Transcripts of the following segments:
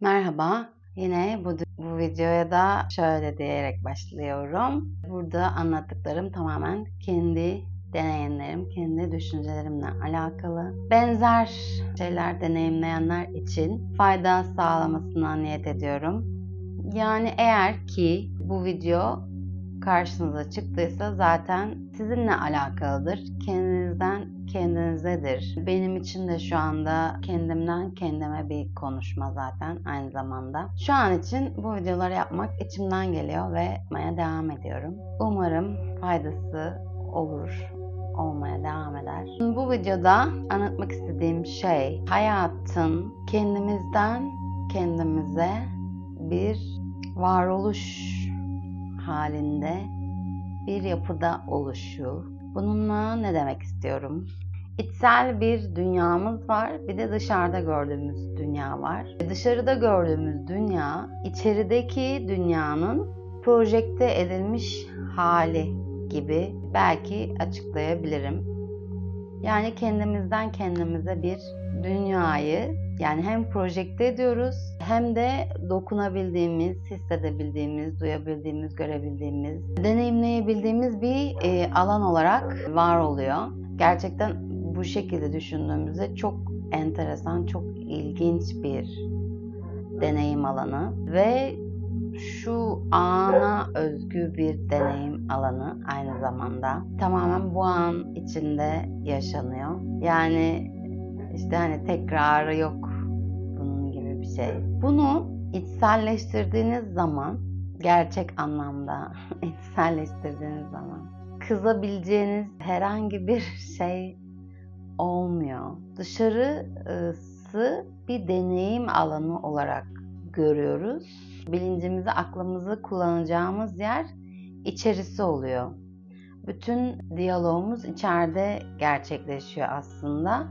Merhaba. Yine bu, bu videoya da şöyle diyerek başlıyorum. Burada anlattıklarım tamamen kendi deneyimlerim, kendi düşüncelerimle alakalı. Benzer şeyler deneyimleyenler için fayda sağlamasına niyet ediyorum. Yani eğer ki bu video karşınıza çıktıysa zaten sizinle alakalıdır. Kendinizden kendinizedir. Benim için de şu anda kendimden kendime bir konuşma zaten aynı zamanda. Şu an için bu videoları yapmak içimden geliyor ve yapmaya devam ediyorum. Umarım faydası olur olmaya devam eder. Bu videoda anlatmak istediğim şey hayatın kendimizden kendimize bir varoluş halinde bir yapıda oluşu. Bununla ne demek istiyorum? İçsel bir dünyamız var, bir de dışarıda gördüğümüz dünya var. Dışarıda gördüğümüz dünya, içerideki dünyanın projekte edilmiş hali gibi belki açıklayabilirim. Yani kendimizden kendimize bir dünyayı yani hem projekte ediyoruz hem de dokunabildiğimiz, hissedebildiğimiz, duyabildiğimiz, görebildiğimiz, deneyimleyebildiğimiz bir e, alan olarak var oluyor. Gerçekten bu şekilde düşündüğümüzde çok enteresan, çok ilginç bir deneyim alanı ve şu ana özgü bir deneyim alanı aynı zamanda. Tamamen bu an içinde yaşanıyor. Yani işte hani tekrarı yok şey. Bunu içselleştirdiğiniz zaman gerçek anlamda içselleştirdiğiniz zaman kızabileceğiniz herhangi bir şey olmuyor. Dışarısı bir deneyim alanı olarak görüyoruz. Bilincimizi, aklımızı kullanacağımız yer içerisi oluyor. Bütün diyalogumuz içeride gerçekleşiyor aslında.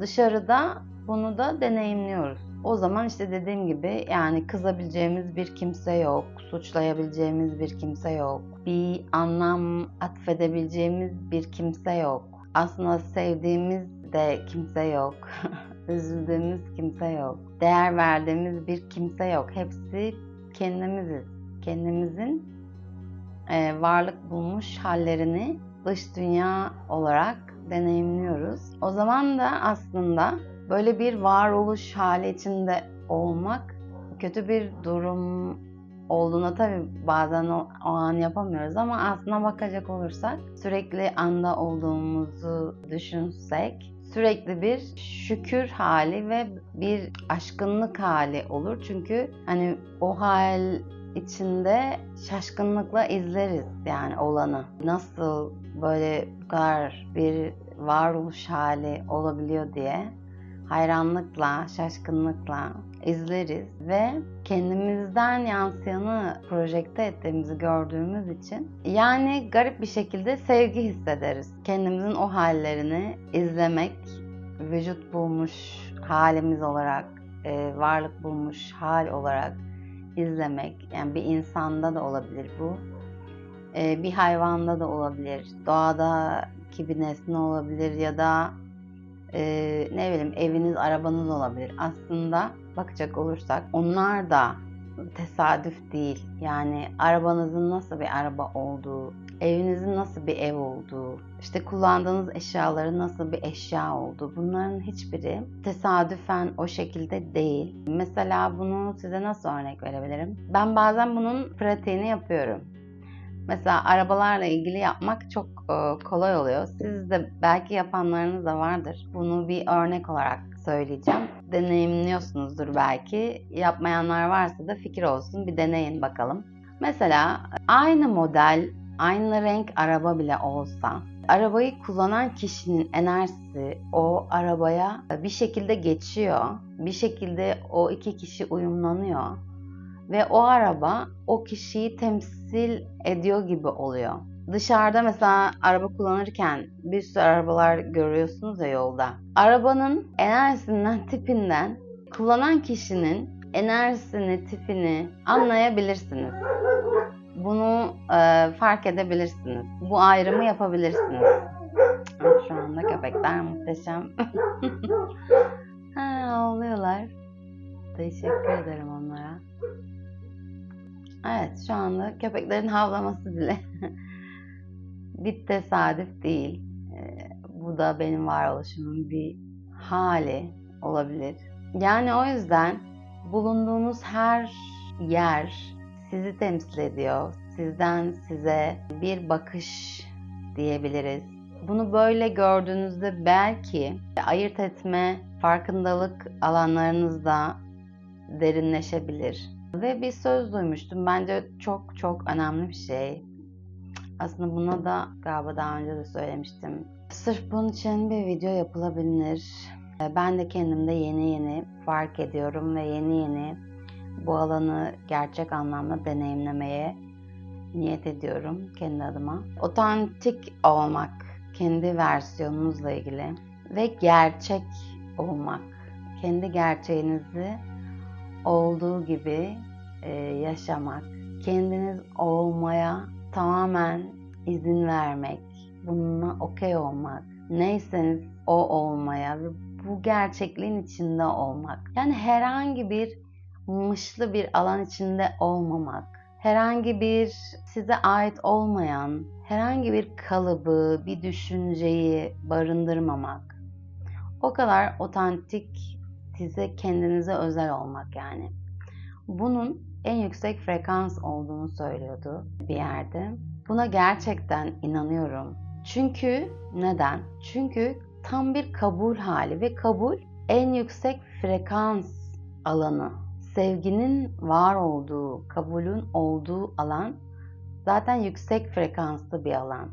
Dışarıda bunu da deneyimliyoruz. O zaman işte dediğim gibi yani kızabileceğimiz bir kimse yok, suçlayabileceğimiz bir kimse yok, bir anlam atfedebileceğimiz bir kimse yok. Aslında sevdiğimiz de kimse yok, üzüldüğümüz kimse yok, değer verdiğimiz bir kimse yok. Hepsi kendimiziz. Kendimizin e, varlık bulmuş hallerini dış dünya olarak deneyimliyoruz. O zaman da aslında böyle bir varoluş hali içinde olmak kötü bir durum olduğuna tabii bazen o, o an yapamıyoruz ama aslına bakacak olursak sürekli anda olduğumuzu düşünsek sürekli bir şükür hali ve bir aşkınlık hali olur. Çünkü hani o hal içinde şaşkınlıkla izleriz yani olanı. Nasıl böyle bu kadar bir varoluş hali olabiliyor diye hayranlıkla, şaşkınlıkla izleriz ve kendimizden yansıyanı projekte ettiğimizi gördüğümüz için yani garip bir şekilde sevgi hissederiz. Kendimizin o hallerini izlemek, vücut bulmuş halimiz olarak, e, varlık bulmuş hal olarak izlemek, yani bir insanda da olabilir bu, e, bir hayvanda da olabilir, doğadaki bir nesne olabilir ya da e, ne bileyim eviniz, arabanız olabilir. Aslında bakacak olursak onlar da tesadüf değil. Yani arabanızın nasıl bir araba olduğu, evinizin nasıl bir ev olduğu, işte kullandığınız eşyaların nasıl bir eşya olduğu bunların hiçbiri tesadüfen o şekilde değil. Mesela bunu size nasıl örnek verebilirim? Ben bazen bunun pratiğini yapıyorum. Mesela arabalarla ilgili yapmak çok e, kolay oluyor. Siz de belki yapanlarınız da vardır. Bunu bir örnek olarak söyleyeceğim. Deneyimliyorsunuzdur belki. Yapmayanlar varsa da fikir olsun. Bir deneyin bakalım. Mesela aynı model, aynı renk araba bile olsa arabayı kullanan kişinin enerjisi o arabaya bir şekilde geçiyor. Bir şekilde o iki kişi uyumlanıyor ve o araba o kişiyi temsil ediyor gibi oluyor. Dışarıda mesela araba kullanırken bir sürü arabalar görüyorsunuz ya yolda. Arabanın enerjisinden, tipinden kullanan kişinin enerjisini, tipini anlayabilirsiniz. Bunu e, fark edebilirsiniz. Bu ayrımı yapabilirsiniz. Şu anda köpekler muhteşem. ha, ağlıyorlar. Teşekkür ederim onlara. Evet, şu anda köpeklerin havlaması bile bir tesadüf değil. Ee, bu da benim varoluşumun bir hali olabilir. Yani o yüzden bulunduğunuz her yer sizi temsil ediyor. Sizden size bir bakış diyebiliriz. Bunu böyle gördüğünüzde belki ayırt etme, farkındalık alanlarınızda derinleşebilir. Ve bir söz duymuştum. Bence çok çok önemli bir şey. Aslında buna da galiba daha önce de söylemiştim. Sırf bunun için bir video yapılabilir. Ben de kendimde yeni yeni fark ediyorum ve yeni yeni bu alanı gerçek anlamda deneyimlemeye niyet ediyorum kendi adıma. Otantik olmak, kendi versiyonunuzla ilgili ve gerçek olmak, kendi gerçeğinizi olduğu gibi e, yaşamak, kendiniz olmaya tamamen izin vermek, bununla okey olmak, neyseniz o olmaya ve bu gerçekliğin içinde olmak. Yani herhangi bir mışlı bir alan içinde olmamak, herhangi bir size ait olmayan herhangi bir kalıbı, bir düşünceyi barındırmamak. O kadar otantik, size kendinize özel olmak yani. Bunun en yüksek frekans olduğunu söylüyordu bir yerde. Buna gerçekten inanıyorum. Çünkü neden? Çünkü tam bir kabul hali ve kabul en yüksek frekans alanı. Sevginin var olduğu, kabulün olduğu alan zaten yüksek frekanslı bir alan.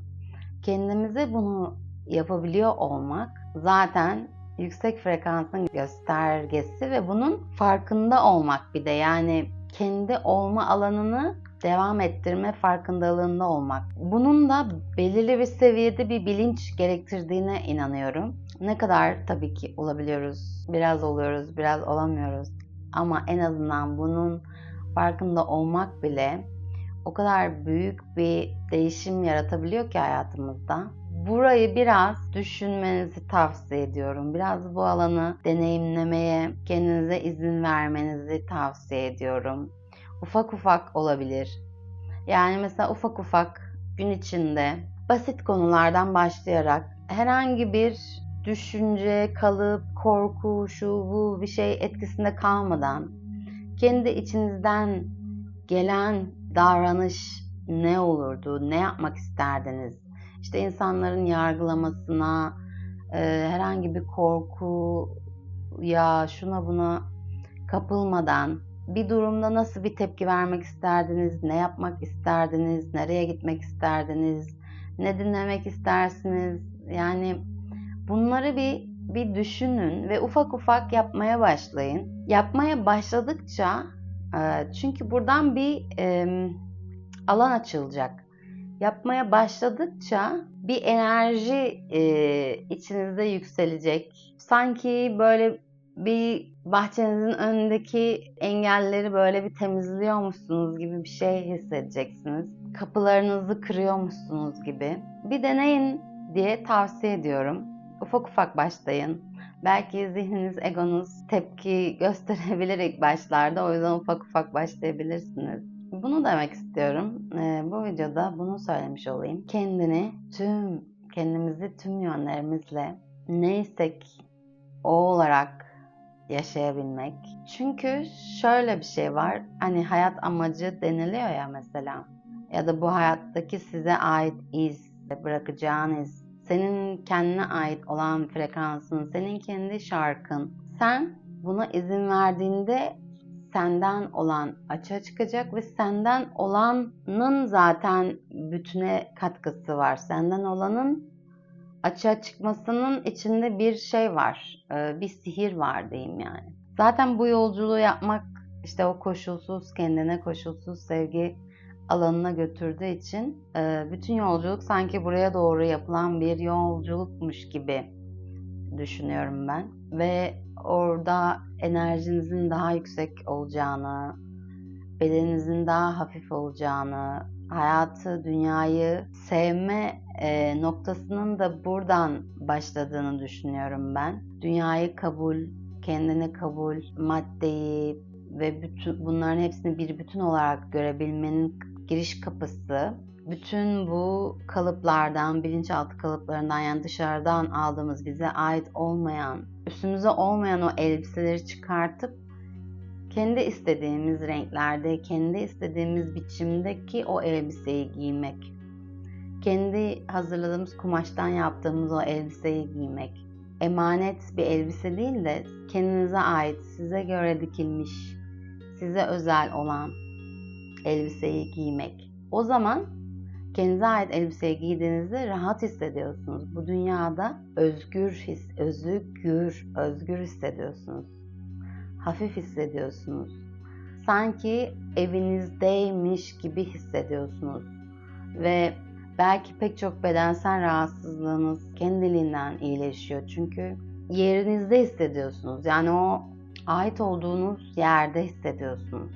Kendimize bunu yapabiliyor olmak zaten yüksek frekansın göstergesi ve bunun farkında olmak bir de yani kendi olma alanını devam ettirme farkındalığında olmak. Bunun da belirli bir seviyede bir bilinç gerektirdiğine inanıyorum. Ne kadar tabii ki olabiliyoruz. Biraz oluyoruz, biraz olamıyoruz. Ama en azından bunun farkında olmak bile o kadar büyük bir değişim yaratabiliyor ki hayatımızda. Burayı biraz düşünmenizi tavsiye ediyorum. Biraz bu alanı deneyimlemeye, kendinize izin vermenizi tavsiye ediyorum. Ufak ufak olabilir. Yani mesela ufak ufak gün içinde basit konulardan başlayarak herhangi bir düşünce, kalıp, korku, şu bu bir şey etkisinde kalmadan kendi içinizden gelen davranış ne olurdu, ne yapmak isterdiniz? İşte insanların yargılamasına, e, herhangi bir korku ya şuna buna kapılmadan bir durumda nasıl bir tepki vermek isterdiniz, ne yapmak isterdiniz, nereye gitmek isterdiniz, ne dinlemek istersiniz? Yani bunları bir bir düşünün ve ufak ufak yapmaya başlayın. Yapmaya başladıkça e, çünkü buradan bir alan açılacak. Yapmaya başladıkça bir enerji e, içinizde yükselecek. Sanki böyle bir bahçenizin önündeki engelleri böyle bir temizliyormuşsunuz gibi bir şey hissedeceksiniz. Kapılarınızı kırıyormuşsunuz gibi. Bir deneyin diye tavsiye ediyorum. Ufak ufak başlayın. Belki zihniniz, egonuz tepki gösterebilir ilk başlarda. O yüzden ufak ufak başlayabilirsiniz. Bunu demek istiyorum. Ee, bu videoda bunu söylemiş olayım. Kendini tüm, kendimizi tüm yönlerimizle neysek o olarak yaşayabilmek. Çünkü şöyle bir şey var. Hani hayat amacı deniliyor ya mesela. Ya da bu hayattaki size ait iz, bırakacağın iz, senin kendine ait olan frekansın, senin kendi şarkın. Sen buna izin verdiğinde senden olan açığa çıkacak ve senden olanın zaten bütüne katkısı var. Senden olanın açığa çıkmasının içinde bir şey var. Bir sihir var diyeyim yani. Zaten bu yolculuğu yapmak işte o koşulsuz, kendine koşulsuz sevgi alanına götürdüğü için bütün yolculuk sanki buraya doğru yapılan bir yolculukmuş gibi düşünüyorum ben. Ve orada enerjinizin daha yüksek olacağını, bedeninizin daha hafif olacağını, hayatı, dünyayı sevme e, noktasının da buradan başladığını düşünüyorum ben. Dünyayı kabul, kendini kabul, maddeyi ve bütün bunların hepsini bir bütün olarak görebilmenin giriş kapısı bütün bu kalıplardan, bilinçaltı kalıplarından yani dışarıdan aldığımız bize ait olmayan, üstümüze olmayan o elbiseleri çıkartıp kendi istediğimiz renklerde, kendi istediğimiz biçimdeki o elbiseyi giymek. Kendi hazırladığımız kumaştan yaptığımız o elbiseyi giymek. Emanet bir elbise değil de kendinize ait, size göre dikilmiş, size özel olan elbiseyi giymek. O zaman kendinize ait elbiseyi giydiğinizde rahat hissediyorsunuz. Bu dünyada özgür his, özgür, özgür hissediyorsunuz. Hafif hissediyorsunuz. Sanki evinizdeymiş gibi hissediyorsunuz. Ve belki pek çok bedensel rahatsızlığınız kendiliğinden iyileşiyor. Çünkü yerinizde hissediyorsunuz. Yani o ait olduğunuz yerde hissediyorsunuz.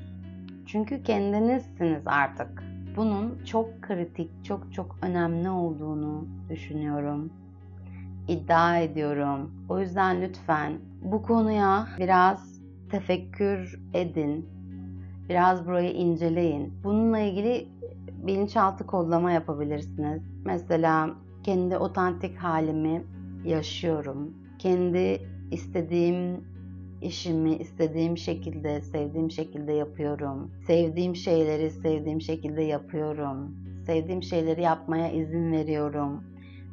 Çünkü kendinizsiniz artık. Bunun çok kritik, çok çok önemli olduğunu düşünüyorum. İddia ediyorum. O yüzden lütfen bu konuya biraz tefekkür edin. Biraz burayı inceleyin. Bununla ilgili bilinçaltı kodlama yapabilirsiniz. Mesela kendi otantik halimi yaşıyorum. Kendi istediğim işimi istediğim şekilde, sevdiğim şekilde yapıyorum. Sevdiğim şeyleri sevdiğim şekilde yapıyorum. Sevdiğim şeyleri yapmaya izin veriyorum.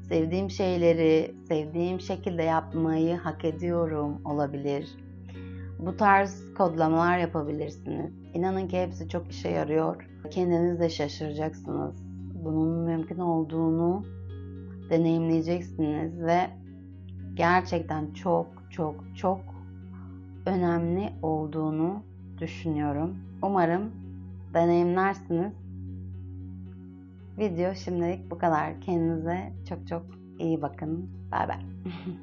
Sevdiğim şeyleri sevdiğim şekilde yapmayı hak ediyorum olabilir. Bu tarz kodlamalar yapabilirsiniz. İnanın ki hepsi çok işe yarıyor. Kendiniz de şaşıracaksınız. Bunun mümkün olduğunu deneyimleyeceksiniz ve gerçekten çok çok çok önemli olduğunu düşünüyorum. Umarım deneyimlersiniz. Video şimdilik bu kadar. Kendinize çok çok iyi bakın. Bay bay.